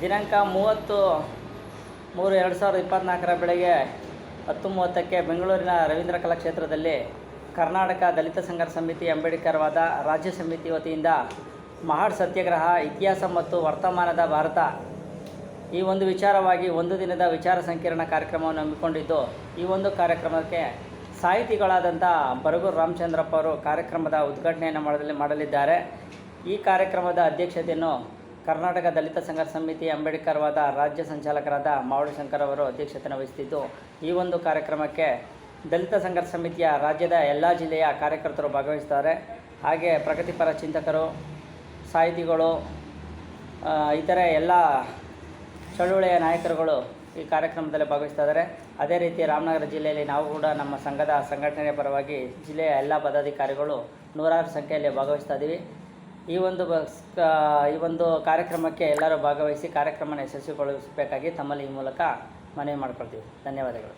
ದಿನಾಂಕ ಮೂವತ್ತು ಮೂರು ಎರಡು ಸಾವಿರದ ಇಪ್ಪತ್ತ್ನಾಲ್ಕರ ಬೆಳಗ್ಗೆ ಹತ್ತು ಮೂವತ್ತಕ್ಕೆ ಬೆಂಗಳೂರಿನ ರವೀಂದ್ರ ಕಲಾಕ್ಷೇತ್ರದಲ್ಲಿ ಕರ್ನಾಟಕ ದಲಿತ ಸಂಘರ್ಷ ಸಮಿತಿ ಅಂಬೇಡ್ಕರ್ವಾದ ರಾಜ್ಯ ಸಮಿತಿ ವತಿಯಿಂದ ಮಹಾಡ್ ಸತ್ಯಾಗ್ರಹ, ಇತಿಹಾಸ ಮತ್ತು ವರ್ತಮಾನದ ಭಾರತ ಈ ಒಂದು ವಿಚಾರವಾಗಿ ಒಂದು ದಿನದ ವಿಚಾರ ಸಂಕಿರಣ ಕಾರ್ಯಕ್ರಮವನ್ನು ಹಮ್ಮಿಕೊಂಡಿದ್ದು, ಈ ಒಂದು ಕಾರ್ಯಕ್ರಮಕ್ಕೆ ಸಾಹಿತಿಗಳಾದಂಥ ಬರಗೂರು ರಾಮಚಂದ್ರಪ್ಪ ಅವರು ಕಾರ್ಯಕ್ರಮದ ಉದ್ಘಾಟನೆಯನ್ನು ಮಾಡಲಿ ಮಾಡಲಿದ್ದಾರೆ. ಈ ಕಾರ್ಯಕ್ರಮದ ಅಧ್ಯಕ್ಷತೆಯನ್ನು ಕರ್ನಾಟಕ ದಲಿತ ಸಂಘರ್ಷ ಸಮಿತಿ ಅಂಬೇಡ್ಕರ್ವಾದ ರಾಜ್ಯ ಸಂಚಾಲಕರಾದ ಮಾವಳಿ ಶಂಕರ್ ಅವರು ಅಧ್ಯಕ್ಷತೆಯನ್ನು ವಹಿಸುತ್ತಿದ್ದು ಈ ಒಂದು ಕಾರ್ಯಕ್ರಮಕ್ಕೆ ದಲಿತ ಸಂಘರ್ಷ ಸಮಿತಿಯ ರಾಜ್ಯದ ಎಲ್ಲ ಜಿಲ್ಲೆಯ ಕಾರ್ಯಕರ್ತರು ಭಾಗವಹಿಸ್ತಾರೆ. ಹಾಗೆ ಪ್ರಗತಿಪರ ಚಿಂತಕರು, ಸಾಹಿತಿಗಳು ಇತರೆ ಎಲ್ಲ ಚಳುವಳಿಯ ನಾಯಕರುಗಳು ಈ ಕಾರ್ಯಕ್ರಮದಲ್ಲಿ ಭಾಗವಹಿಸ್ತಾಯಿದ್ದಾರೆ ಅದೇ ರೀತಿ ರಾಮನಗರ ಜಿಲ್ಲೆಯಲ್ಲಿ ನಾವು ಕೂಡ ನಮ್ಮ ಸಂಘದ ಸಂಘಟನೆಯ ಪರವಾಗಿ ಜಿಲ್ಲೆಯ ಎಲ್ಲ ಪದಾಧಿಕಾರಿಗಳು ನೂರಾರು ಸಂಖ್ಯೆಯಲ್ಲಿ ಭಾಗವಹಿಸ್ತಾ ಇದ್ದೀವಿ ಈ ಒಂದು ಈ ಒಂದು ಕಾರ್ಯಕ್ರಮಕ್ಕೆ ಎಲ್ಲರೂ ಭಾಗವಹಿಸಿ ಕಾರ್ಯಕ್ರಮನ ಯಶಸ್ವಿಗೊಳಿಸಬೇಕಾಗಿ ತಮ್ಮಲ್ಲಿ ಈ ಮೂಲಕ ಮನವಿ ಮಾಡ್ಕೊಳ್ತೀವಿ. ಧನ್ಯವಾದಗಳು.